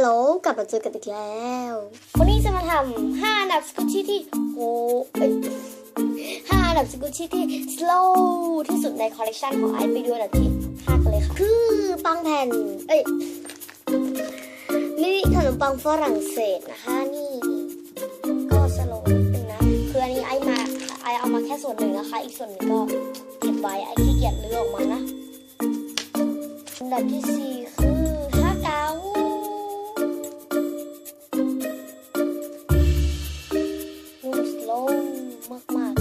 ฮัลโหลกลับมาเจอกันอีกแล้ว วันนี้จะมาทำห้าอันดับสกุชชี่ที่โหเอ้ยห้าอันดับสกุชชี่ที่ slow ที่สุดในคอลเลกชันของไอซ์ไปดูอันดับที่ห้ากันเลยค่ะ คือปังแผ่น เอ้ยนี่ขนมปังฝรั่งเศสนะคะนี่ ก็สโลว์นิดนึงนะ คืออันนี้ไอมาไอเอามาแค่ส่วนหนึ่งนะคะ อีกส่วนหนึ่งก็เก็บไว้ไอขี้เกียจลื้อออกมานะ อันดับที่สี่คือ มากๆาก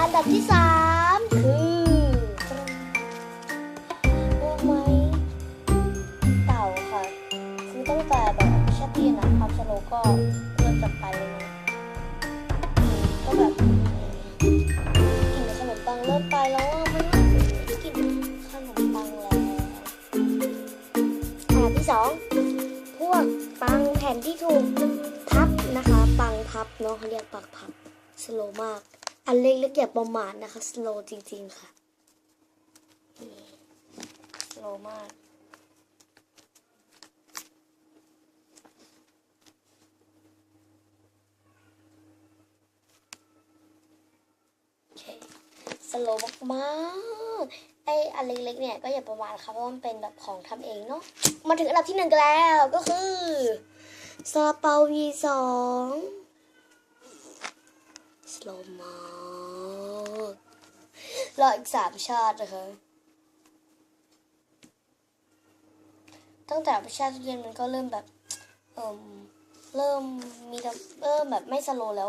อันดับที่สามคือรื่องไหมเต่าค่ะ คือตั้งแต่แบบแค่ตีนะความสโลก็เริ่มจะไปเลยนะก็แบบกินขนมปังเริ่มไปแล้วอะมันกินขนมปังแล้วอันดับที่สองพวกปังแผ่นที่ถูกพับนะคะ ปังพับเนาะเขาเรียกปังพับ สโลมาก อันเล็กๆอย่าประมาทนะคะสโลจริง ๆ ค่ะสโลมากสโลมากๆไออันเล็กๆเนี่ยก็อย่าประมาทค่ะเพราะว่ามันเป็นแบบของทำเองเนาะ มาถึงอันดับที่หนึ่งแล้วก็คือซาลาเปาวีสอง สโลมากรออีกสามชาตินะคะ ตั้งแต่ประชาติเรียนมันก็เริ่มแบบเอ่มเริ่มมีเริ่มแบบไม่สโลแล้ว